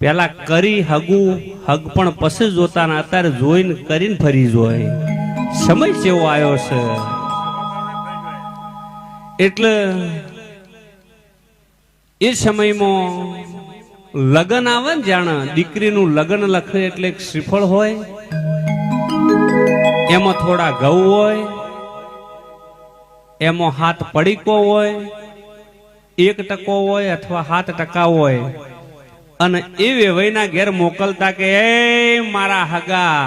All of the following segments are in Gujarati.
પેલા કરી હગું, હગ પણ પછી જોતા ને અત્યારે જોઈને કરીને ફરી જોય. સમય કેવો આવ્યો છે? એટલે એ સમયમાં લગ્ન આવે ને જાણે, દીકરીનું લગ્ન લખે એટલે શ્રીફળ હોય, એમાં થોડા ઘઉં હોય, એમાં હાથ પડીકો હોય, એક ટકો હોય અથવા હાથ ટકા હોય. અને એ વેવાઈના ઘેર મોકલતા કે, એ મારા હગા,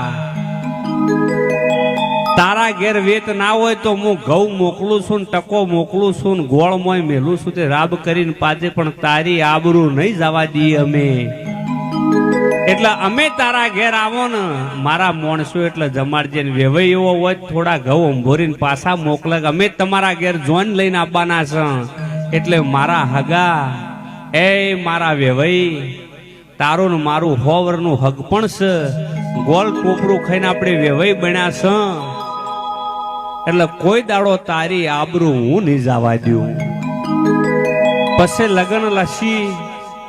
તારા ઘેર વેત ના હોય તો હું ઘઉં મોકલું છું ને ટકો મોકલું છું ગોળ મોય મેલું છું તે રાબ કરીને પાજે, પણ તારી આબરૂ નહીં જવા દઈએ અમે. એટલે અમે તારા ઘેર આવો ને, મારા માણસો એટલે જમાડજે ને વેવાઈ એવો હોય થોડા ઘઉં અંભોરીને પાછા મોકલે અમે તમારા ઘેર જોઈન લઈને આવવાના છે. એટલે મારા હગા એ મારા વેવાઈ, તારું ને મારું હોવરનું હગ પણ છે. ગોલ ટોપરું ખાઈને આપણે વેવાઈ બન્યા છે. એટલે કોઈ દાડો તારી આબરૂ હું નહીં જવા દઉં. પછી લગ્ન લસી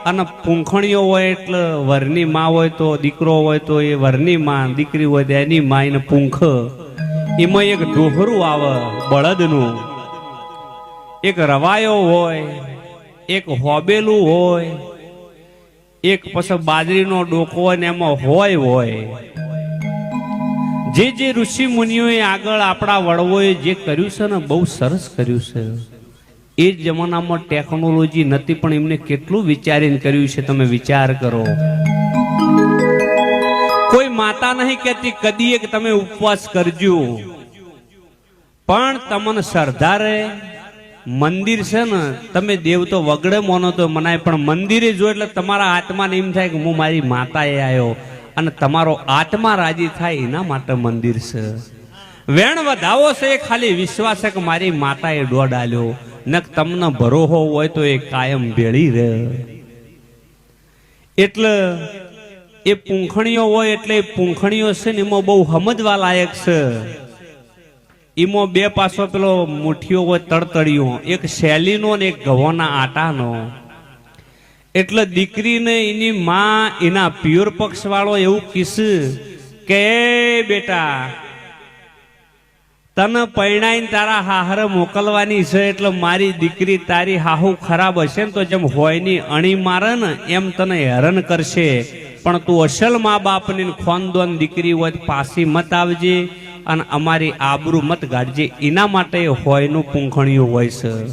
અને પૂંખણીઓ હોય એટલે વરની માં હોય તો દીકરો હોય તો એ વરની માં, દીકરી હોય તો એની માં એને પૂંખ. એમાં એક ડોહરું આવે બળદનું. એક રવાયો હોય એક હોબેલું હોય, એક પછી બાજરીનો ડોકો હોય ને એમાં હોય હોય. જે જે ઋષિ મુનિઓએ આગળ આપણા વડવોએ જે કર્યું છે ને, બહુ સરસ કર્યું છે. એ જમાનામાં ટેકનોલોજી નથી, પણ એમને કેટલું વિચારીને કર્યું છે, તમે વિચાર કરો. કોઈ માતા નહીં કહેતી, કદી એક તમે ઉપવાસ કરજો. પણ તમને સરદારે મંદિર છે ને, તમે દેવ તો વગડે મોનો તો મનાય, પણ મંદિરે જો એટલે તમારા આત્માને એમ થાય કે હું મારી માતાએ આવ્યો અને તમારો આત્મા રાજી થાય, એના માટે મંદિર છે. વેણ વધાવો છે એ ખાલી વિશ્વાસ છે કે મારી માતાએ દોડ આલ્યો. નક તમને ભરોહો હોય તો એ કાયમ ભેળી રહે. એટલે એ પૂંખણીઓ હોય એટલે એ પૂંખણીઓ છે ને એમાં બહુ સમજવા લાયક છે. એમાં બે પાસો પેલો મુઠીઓ હોય તડતડિયો એક શેલીનો ને એક ઘઉંના આટાનો. એટલે દીકરીને એની માં, એના પ્યોર પક્ષ વાળો એવું કિસ કે બેટા, તને પરણાઈને તારા હાહરે મોકલવાની છે, એટલે મારી દીકરી તારી હાહુ ખરાબ હશે ને તો જેમ હોયની અણી મારે ને, એમ તને હેરાન કરશે. પણ તું અસલ મા બાપની ખોનદોન દીકરી હોય પાસી મત આવજે. અને અમારી આબરૂ મત ગાડજે. એના માટે હોયનું પૂંખણિયું હોય છે.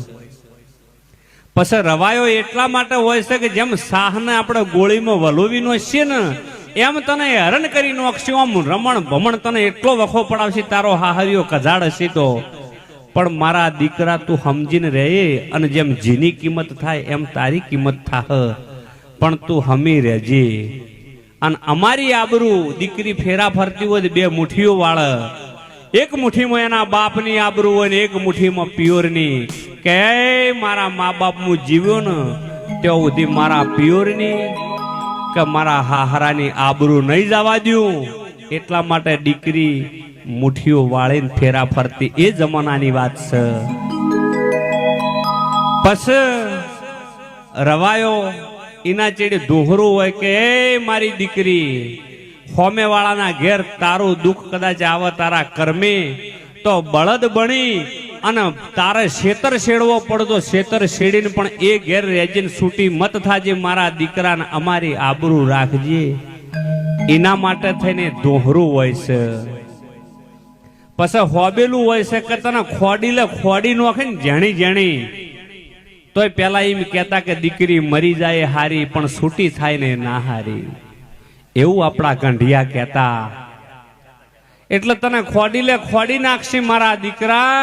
પછી રવાયો એટલા માટે હોય છે કે જેમ સાહને આપણે ગોળીમાં વલોવીનો છે ને, એમ તને હરણ કરી નોખશું, આમ રમણ ભમણ તને એટલો વખો પડાવશે, તારો હાહરિયો કજાડ હશે તો. પણ મારા દીકરા તું સમજીને રહે અને જેમ જીની કિંમત થાય, એમ તારી કિંમત થાહ. પણ તું હમી રહેજે. અને અમારી આબરૂ દીકરી ફેરા ફરતી હોય બે મુઠીઓ વાળ. એક મુઠ્ઠીમાં એના બાપની આબરૂ હોય ને એક મુઠ્ઠીમાં પિયોરની. કે મારા મા બાપ હું જીવ્યો ને, ત્યાં સુધી મારા પિયોરની કે મારા હાહરાની આબરૂ નહીં જવા દઉં. એટલા માટે દીકરી મુઠીઓ વાળીને ફેરા ફરતી. એ જમાનાની વાત છે. પછી રવાયો એના ચેડે દોહરું હોય કે મારી દીકરી હોમે વાળાના ઘેર તારું દુઃખ કદાચ આવે તારા કર્મે, તો બળદ બની અને તારે શેતર શેડવો પડતો શેતર શેડીને પણ એ ઘેર રેજીને છૂટી મત થાજે મારા દીકરાને અમારી આબરૂ રાખજે. એના માટે થઈને દોહરું હોય છે. પછી હોબેલું હોય છે કે તને ખોડી લે ખોડી નોખે ને ઝેણી જેણી તોય પેલા એમ કહેતા કે દીકરી મરી જાય, હારી, પણ છૂટી થાય ને ના હારી. એવું આપણા ગંઢિયા કહેતા. એટલે તને ખોડી લે ખોડી નાખશી મારા દીકરા,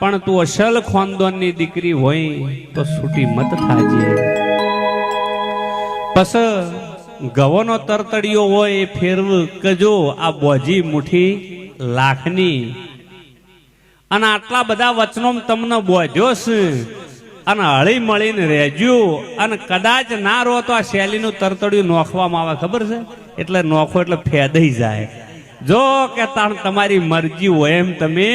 પણ તું અસલ ખોનદોનની દીકરી હોય તો છૂટી મત થાજે. બસ ગવનો તરતડિયો હોય ફેરવ કજો આ બોજી મુઠી લાખની. અને આટલા બધા વચનો તમને બોજોશ અને હળી મળીને રહેજો. અને કદાચ ના રહો તો આ શૈલીનું તરતડિયું નોખવામાં આવે, ખબર છે? એટલે નોખો એટલે ફેદાઈ જાય. જો કે તમારી મરજી હોય એમ તમે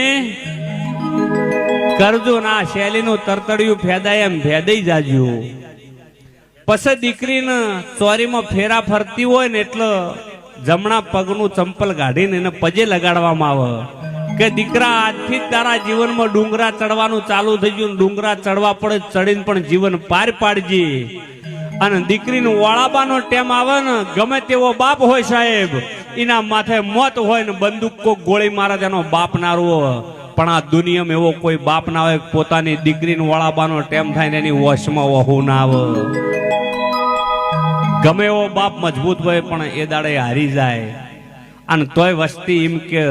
કરજો ના શૈલીનું તરતડિયું ફેદાય એમ ફેદાઈ જાજો. પછી દીકરીને ચોરીમાં ફેરા ફરતી હોય ને એટલે જમણા પગનું ચંપલ કાઢીને એને પજે લગાડવામાં આવે. કે દીકરા, આજથી તારા જીવનમાં ડુંગરા ચડવાનું ચાલુ થઈ ગયું ડુંગરા ચડવા પડે ચડીને પણ જીવન પાર પાડજે. અને દીકરીનું વાળાબાનો ટેમ આવે ને, ગમે તેવો બાપ હોય સાહેબ, એના માથે મોત હોય ને બંદૂક કો ગોળી મારે તેનો બાપ નારવો પણ આ દુનિયામાં એવો કોઈ બાપ ના હોય પોતાની દીકરીનું વાળાબાનો ટેમ થાય ને એની વશમાં વહુ ના આવે. ગમે એવો બાપ મજબૂત હોય, પણ એ દાડે હારી જાય. અને તોય વસ્તી એમ કે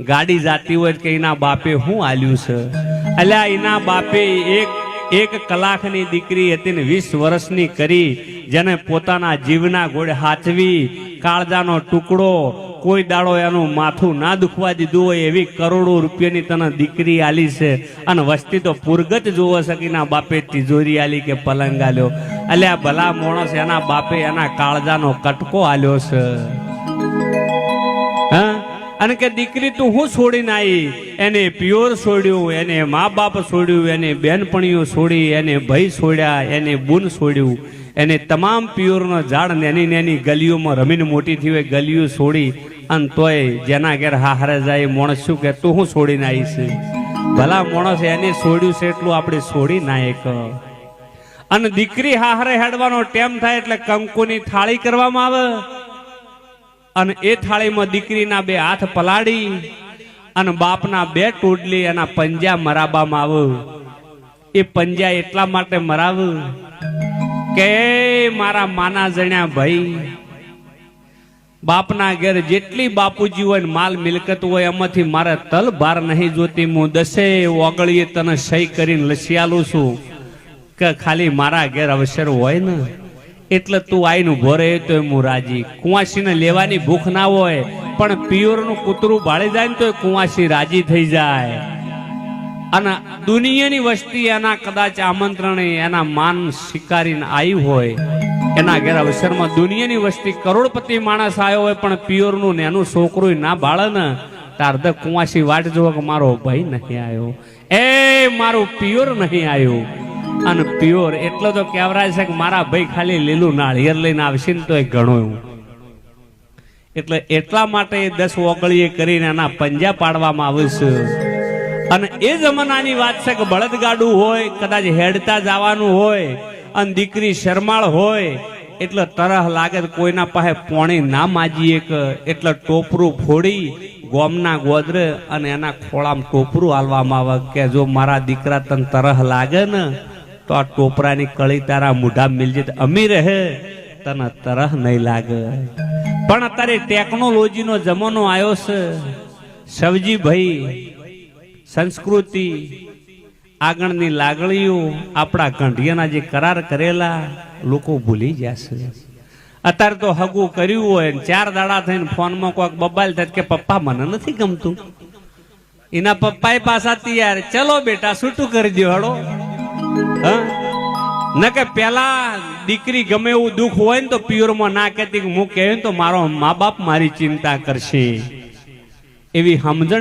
ગાડી જાતી હોય કે એના બાપે શું આલ્યું છે? અલ્યા, એના બાપે એક એક કલાકની દીકરી હતી ને વીસ વર્ષની કરી, જેને પોતાના જીવના ગોળે હાથવી, કાળજાનો ટુકડો, કોઈ દાડો એનું માથું ના દુખવા દીધું હોય એવી કરોડો રૂપિયાની તને દીકરી આલી છે. અને વસ્તી તો પૂરગત જોવો છે કે એના બાપે તિજોરી આલી કે પલંગ આલ્યો. અલ્યા, ભલા માણસ એના બાપે એના કાળજાનો કટકો આલ્યો છે. હા? અને કે દીકરી તું હું છોડીને આવી એને પ્યોર છોડ્યું, એને મા બાપ છોડ્યું, એને બેનપણીઓ છોડી, એને ભાઈ છોડ્યા, એને બુન છોડ્યું. એને તમામ પ્યોરનો ઝાડ નેની નેની ગલીઓમાં રમીને મોટી થઈ હોય ગલીઓ છોડી. અને તોય જેના ઘેર હારે જાય, માણસ શું કે, તું હું છોડીને આવી છે ભલા માણસ એને છોડ્યું છે એટલું આપણે છોડી ના એક. અને દીકરી હારે હેડવાનો ટેમ થાય એટલે કંકુની થાળી કરવામાં આવે. અને એ થાળીમાં દીકરીના બે હાથ પલાળી અને બાપના બે ટોડલી એના પંજા મરાવવામાં આવ. એ પંજા એટલા માટે મરાવ કે મારા માના જણ્યા ભાઈ, બાપના ઘેર જેટલી બાપુજી હોય માલ મિલકત હોય એમાંથી મારે તલ ભાર નહીં જોતી. હું દસે ઓગળીએ તને સહી કરીને લસી છું કે ખાલી મારા ઘેર અવસર હોય ને. એટલે તું આઈને ઊભો તો હું રાજી. કુંવાસીને લેવાની ભૂખ ના હોય, પણ પિયોરનું કૂતરું ભાળી જાય ને તો કુંવાસી રાજી થઈ જાય. અને દુનિયાની વસ્તી એના કદાચ આમંત્રણે એના માન સ્વીકારીને આવી હોય, એના ઘેર અવસરમાં દુનિયાની વસ્તી કરોડપતિ માણસ આવ્યો હોય, પણ પિયોરનું ને એનું છોકરું ના બાળે ને તાર તો કુંવાસી વાટ જોવો કે મારો ભાઈ નહીં આવ્યો એ મારું પિયોર નહીં આવ્યું અને પ્યોર. એટલો તો કહેવરાય છે કે મારા ભાઈ ખાલી લીલું નાળિયેર લઈને આવશે ને તો એ ઘણું એટલે એટલા માટે એ દસ ઓગળીએ કરીને એના પંજા પાડવામાં આવે છે. અને એ જમાનાની વાત છે કે બળદગાડું હોય, કદાચ હેડતા જવાનું હોય, અને દીકરી શરમાળ હોય, એટલે તરહ લાગે કોઈના પાસે પોણી ના માજીએ કે એટલે ટોપરું ફોડી, ગોમના ગોદરે અને એના ખોળામાં ટોપરું હાલવામાં આવે કે જો મારા દીકરા તને તરહ લાગે ને તો આ ટોપરાની કળી તારા મૂઢા મિલજે અમી રહે તને તરહ નહીં લાગે. પણ અત્યારે ટેકનોલોજીનો જમાનો આવ્યો છે. સવજી ભાઈ, સંસ્કૃતિ, આગળની લાગણીઓ આપણા ગંઢિયાના જે કરાર કરેલા, લોકો ભૂલી જશે અત્યારે તો હગું કર્યું હોય ચાર દાડા થઈને ફોનમાં કોઈક બબાલ થાય કે પપ્પા, મને નથી ગમતું. એના પપ્પાએ પાછા તૈયાર. ચલો બેટા છૂટું કરી દો હળો ન કે પેલા દીકરી ગમે એવું દુઃખ હોય ને તો પિયરમાં ના કે હું કહે તો મારો મા બાપ મારી ચિંતા કરશે. એવી સમજણ